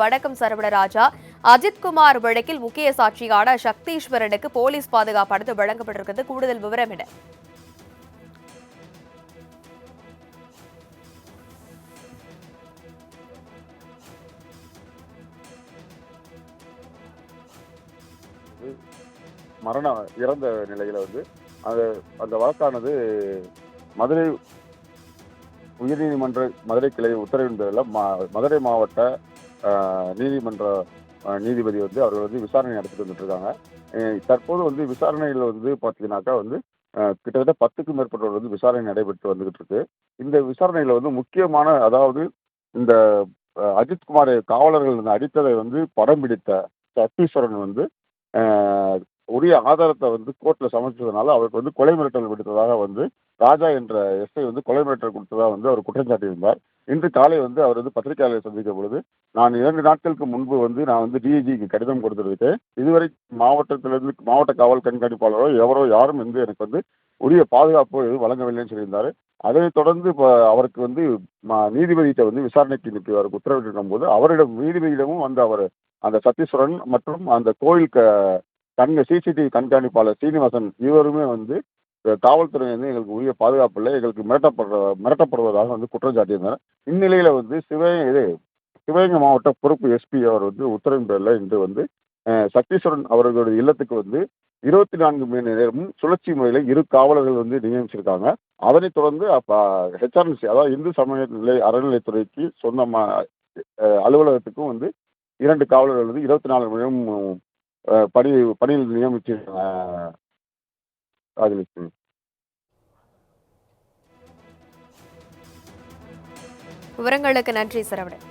வணக்கம் சரவணராஜா அஜித்குமார் வழக்கில் முக்கிய சாட்சியான சக்தீஸ்வரனுக்கு போலீஸ் பாதுகாப்பு அடுத்து வழங்கப்பட்டிருக்கிறது. கூடுதல் விவரம் என்ன? மரணம் இறந்த நிலையில வந்து அந்த அந்த வழக்கானது மதுரை உயர்நீதிமன்ற மதுரை கிளை உத்தரவின் பேரில் மதுரை மாவட்ட நீதிமன்ற நீதிபதி வந்து அவர்கள் வந்து விசாரணை நடத்திட்டு வந்துட்டு இருக்காங்க தற்போது வந்து விசாரணையில் வந்து பார்த்தீங்கன்னாக்கா வந்து கிட்டத்தட்ட பத்துக்கும் மேற்பட்டவர் வந்து விசாரணை நடைபெற்று வந்துகிட்டு இருக்கு இந்த விசாரணையில் வந்து முக்கியமான அதாவது இந்த ஆஹ், அஜித்குமாரை காவலர்கள் அடித்ததை வந்து படம் பிடித்த சத்தீஸ்வரன் வந்து உரிய ஆதாரத்தை வந்து கோர்ட்டில் சமர்ப்பிச்சதுனால அவருக்கு வந்து கொலை மிரட்டல் விடுத்ததாக வந்து ராஜா என்ற எஸ்ஐ வந்து கொலை மிரட்டல் கொடுத்ததாக வந்து அவர் குற்றம் சாட்டியிருந்தார் இன்று காலை வந்து அவர் வந்து பத்திரிகையாளரை சந்திக்க பொழுது நான் இரண்டு நாட்களுக்கு முன்பு வந்து நான் வந்து டிஐஜிக்கு கடிதம் கொடுத்துருக்கேன் இதுவரை மாவட்டத்திலிருந்து மாவட்ட காவல் கண்காணிப்பாளரோ எவரோ யாரும் வந்து எனக்கு வந்து உரிய பாதுகாப்பு எதுவும் வழங்கவில்லைன்னு சொல்லியிருந்தாரு. அதைத் தொடர்ந்து இப்போ அவருக்கு வந்து ம- நீதிபதியிட்ட வந்து விசாரணைக்கு இன்னைக்கு அவருக்கு உத்தரவிட்டிருக்கும் போது அவரிடம் நீதிபதியிடமும் வந்து அவர் அந்த சத்தீஸ்வரன் மற்றும் அந்த கோயில் க கண்க சிசிடிவி கண்காணிப்பாளர் சீனிவாசன் இருவருமே வந்து காவல்துறை வந்து எங்களுக்கு உரிய பாதுகாப்பு இல்லை. எங்களுக்கு மிரட்டப்படுற மிரட்டப்படுவதாக வந்து குற்றம் சாட்டியிருந்தார் இந்நிலையில் வந்து சிவகங்கை இது சிவகங்கை மாவட்ட பொறுப்பு எஸ்பி அவர் வந்து உத்தரவின் பேரில் இன்று வந்து சக்தீஸ்வரன் அவர்களுடைய இல்லத்துக்கு வந்து இருபத்தி நான்கு மணி நேரமும் சுழற்சி முறையில் இரு காவலர்கள் வந்து நியமிச்சிருக்காங்க. அதனைத் தொடர்ந்து அப்போ ஹெச்ஆர்என்சி அதாவது இந்து சமய நிலை அறநிலைத்துறைக்கு சொந்தமாக அலுவலகத்துக்கும் வந்து இரண்டு காவலர்கள் வந்து இருபத்தி நாலு மணி நேரம் பணி பணியில் அது ராஜலட்சுமி விவரங்களுக்கு நன்றி சரவணன்.